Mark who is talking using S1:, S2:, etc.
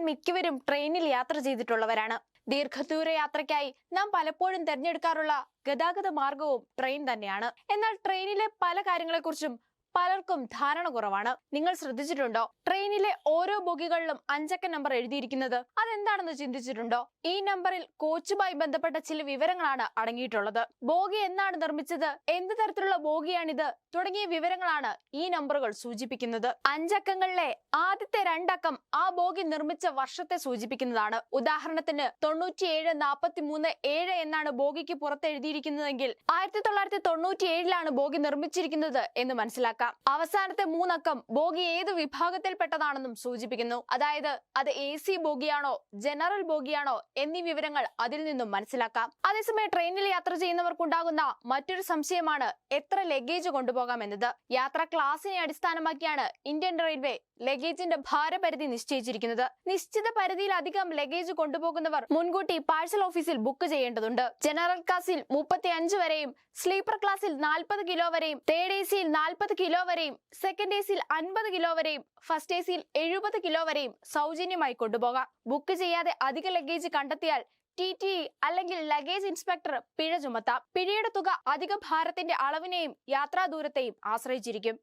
S1: മിക്കവരും ട്രെയിനിൽ യാത്ര ചെയ്തിട്ടുള്ളവരാണ്. ദീർഘദൂര യാത്രയ്ക്കായി നാം പലപ്പോഴും തിരഞ്ഞെടുക്കാറുള്ള ഗതാഗത മാർഗവും ട്രെയിൻ തന്നെയാണ്. എന്നാൽ ട്രെയിനിലെ പല കാര്യങ്ങളെക്കുറിച്ചും പലർക്കും ധാരണ കുറവാണ്. നിങ്ങൾ ശ്രദ്ധിച്ചിട്ടുണ്ടോ? ട്രെയിനിലെ ഓരോ ബോഗികളിലും അഞ്ചക്ക നമ്പർ എഴുതിയിരിക്കുന്നത് അതെന്താണെന്ന് ചിന്തിച്ചിട്ടുണ്ടോ? ഈ നമ്പറിൽ കോച്ചുമായി ബന്ധപ്പെട്ട ചില വിവരങ്ങളാണ് അടങ്ങിയിട്ടുള്ളത്. ബോഗി എന്നാണ് നിർമ്മിച്ചത്? എന്ത് തരത്തിലുള്ള ബോഗിയാണിത്? തുടങ്ങിയ വിവരങ്ങളാണ് ഈ നമ്പറുകൾ സൂചിപ്പിക്കുന്നത്. അഞ്ചക്കങ്ങളിലെ ആദ്യത്തെ രണ്ടക്കം ആ ബോഗി നിർമ്മിച്ച വർഷത്തെ സൂചിപ്പിക്കുന്നതാണ്. ഉദാഹരണത്തിന് തൊണ്ണൂറ്റിയേഴ് നാൽപ്പത്തി മൂന്ന് ഏഴ് എന്നാണ് ബോഗിക്ക് പുറത്ത് എഴുതിയിരിക്കുന്നതെങ്കിൽ ആയിരത്തി തൊള്ളായിരത്തി തൊണ്ണൂറ്റി ഏഴിലാണ് ബോഗി നിർമ്മിച്ചിരിക്കുന്നത് എന്ന് മനസ്സിലാക്കാം. അവസാനത്തെ മൂന്നക്കം ബോഗി ഏത് വിഭാഗത്തിൽപ്പെട്ടതാണെന്നും സൂചിപ്പിക്കുന്നു. അതായത് അത് എ സി ബോഗിയാണോ ജനറൽ ബോഗിയാണോ എന്നീ വിവരങ്ങൾ അതിൽ നിന്നും മനസ്സിലാക്കാം. അതേസമയം ട്രെയിനിൽ യാത്ര ചെയ്യുന്നവർക്കുണ്ടാകുന്ന മറ്റൊരു സംശയമാണ് എത്ര ലഗേജ് കൊണ്ടുപോകാം എന്നത്. യാത്ര ക്ലാസിനെ അടിസ്ഥാനമാക്കിയാണ് ഇന്ത്യൻ റെയിൽവേ ലഗേജിന്റെ ഭാരപരിധി നിശ്ചയിച്ചിരിക്കുന്നത്. നിശ്ചിത പരിധിയിലധികം ലഗേജ് കൊണ്ടുപോകുന്നവർ മുൻകൂട്ടി പാഴ്സൽ ഓഫീസിൽ ബുക്ക് ചെയ്യേണ്ടതുണ്ട്. ജനറൽ ക്ലാസ്സിൽ മുപ്പത്തി വരെയും സ്ലീപ്പർ ക്ലാസിൽ നാൽപ്പത് കിലോ വരെയും തേർഡ് എ സിയിൽ നാൽപ്പത് കിലോ വരെയും സെക്കൻഡ് എ സിയിൽ അൻപത് കിലോ വരെയും ഫസ്റ്റ് എ സിയിൽ എഴുപത് കിലോ വരെയും സൗജന്യമായി കൊണ്ടുപോകാം. ബുക്ക് ചെയ്യാതെ അധിക ലഗേജ് കണ്ടെത്തിയാൽ ടി ടി അല്ലെങ്കിൽ ലഗേജ് ഇൻസ്പെക്ടർ പിഴ ചുമത്താം. പിഴയുടെ തുക അധിക ഭാരത്തിന്റെ അളവിനെയും യാത്രാ ദൂരത്തെയും ആശ്രയിച്ചിരിക്കും.